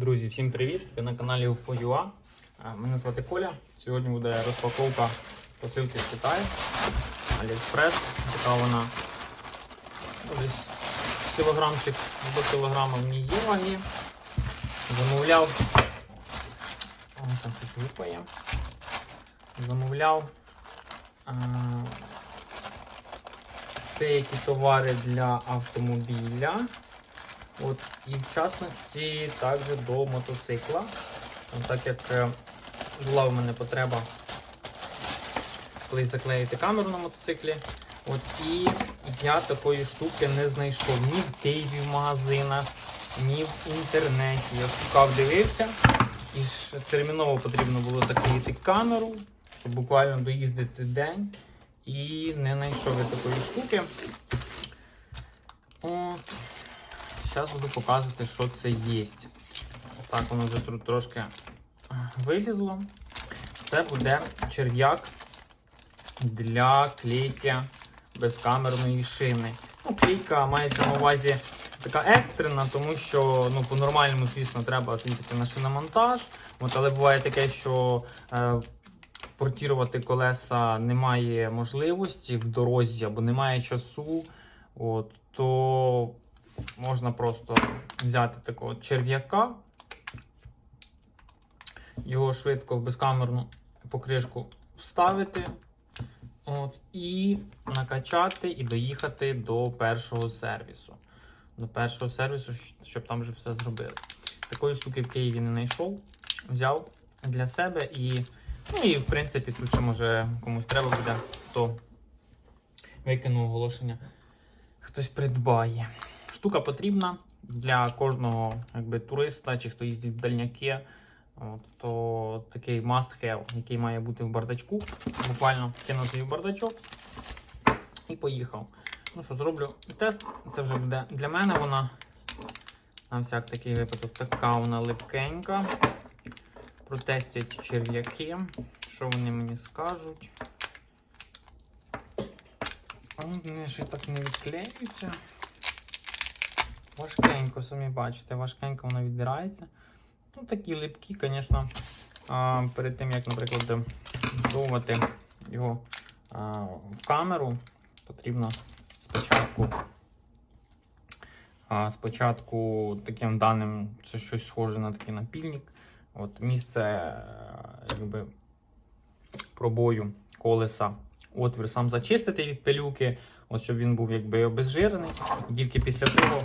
Друзі, всім привіт! Ви на каналі UFO.ua. Е, Мене звати Коля. Сьогодні буде розпаковка посилки з Китаю. Аліекспрес. Така вона ну, десь кілограмчик до кілограма в ній є ваги. Замовляв. О, там щось випає. Замовляв е, деякі товари для автомобіля. От, і в частності також до мотоцикла. От Так як е, була в мене потреба колись заклеїти камеру на мотоциклі. От, і я такої штуки не знайшов ні в Києві в магазинах, ні в інтернеті. Я шукав, дивився. І ж терміново потрібно було заклеїти камеру, щоб буквально доїздити день. І не знайшов я такої штуки. От. Зараз буду показувати, що це є. Так, воно вже тут трошки вилізло. Це буде черв'як для клейки безкамерної шини. Ну, Клейка мається на увазі така екстрена, тому що ну, по-нормальному, звісно, треба з'їздити на шиномонтаж. От, але буває таке, що е, портірувати колеса немає можливості в дорозі або немає часу. От, то можна просто взяти такого черв'яка, його швидко в безкамерну покришку вставити от, і накачати і доїхати до першого сервісу. До першого сервісу, щоб там вже все зробили. Такої штуки в Києві не знайшов. Взяв для себе і, ну і в принципі, тут ще може комусь треба буде, то викину оголошення. Хтось придбає. Штука потрібна для кожного якби, туриста чи хто їздить в дальняки. От, то такий must have, який має бути в бардачку. Буквально кинути в бардачок і поїхав. Ну що, зроблю тест. Це вже буде для мене вона. На всяк такий випадок така вона липкенька. Протестять черв'яки. Що вони мені скажуть? Вони ще так не відклеюються. Важкенько, самі бачите, важкенько вона відбирається. Ну, такі липкі, звісно, перед тим, як, наприклад, всовувати його в камеру, потрібно спочатку. Спочатку таким даним це щось схоже на такий напільник. От місце е, якби, пробою колеса, отвір сам зачистити від пилюки, от щоб він був якби обезжирений. І тільки після того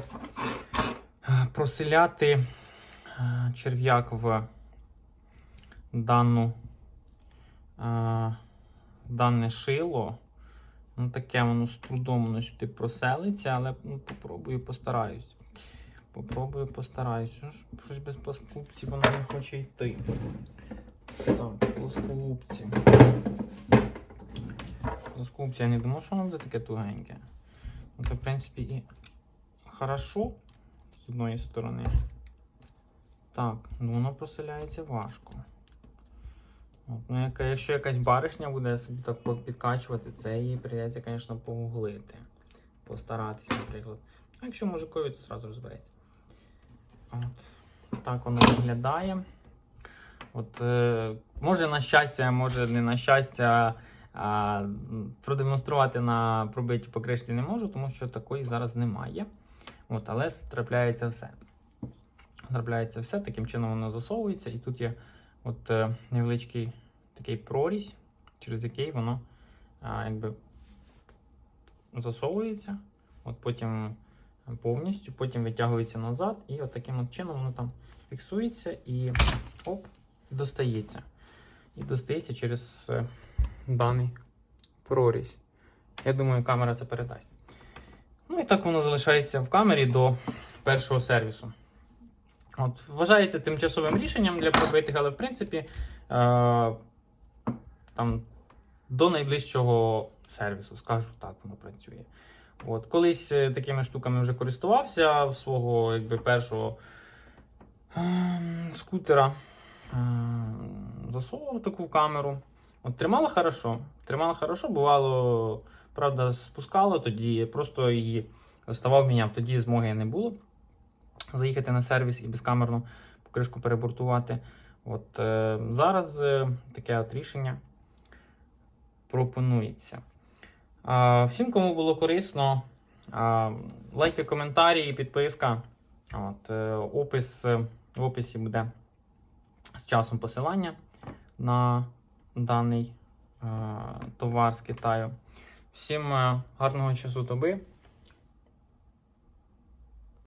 е, проселяти е, черв'як в дану е, дане шило. Ну, таке воно з трудом воно сюди проселиться, але ну, попробую, постараюсь. Попробую, постараюсь. Що ж, щось без плоскопців воно не хоче йти. Так, плоскопці. Плоскопці, я не думав, що воно буде таке тугеньке. Ну, то, в принципі, і хорошо з одної сторони. Так, ну воно проселяється важко. От, ну, яка, якщо якась баришня буде собі так підкачувати, це їй прийдеться, звісно, погуглити. Постаратися, наприклад. А якщо мужикові, то одразу розбереться. От. Так воно виглядає. От, е, може на щастя, може не на щастя. Продемонструвати на пробитій покришці не можу, тому що такої зараз немає. От, але трапляється все. Трапляється все, таким чином воно засовується, і тут є от, е, невеличкий такий прорізь, через який воно а, якби засовується, от потім повністю, потім витягується назад, і от таким от чином воно там фіксується і оп, достається. І достається через е, даний прорізь. Я думаю, камера це передасть. Ну і так воно залишається в камері до першого сервісу. От, Вважається тимчасовим рішенням для пробитих, але в принципі е, там, до найближчого сервісу, скажу так, воно працює. От, колись е, такими штуками вже користувався в свого якби, першого е, скутера. Е, засовував таку камеру. От, тримала хорошо. Тримала хорошо, бувало, правда, спускало тоді, просто її ставав міняв. Тоді змоги не було заїхати на сервіс і безкамерну покришку перебортувати. От, е, зараз е, таке от рішення пропонується. А, всім, кому було корисно, а, лайки, коментарі, підписка. От, е, опис, е, в описі буде з часом посилання на даний е, товар з Китаю. Всім е, гарного часу доби.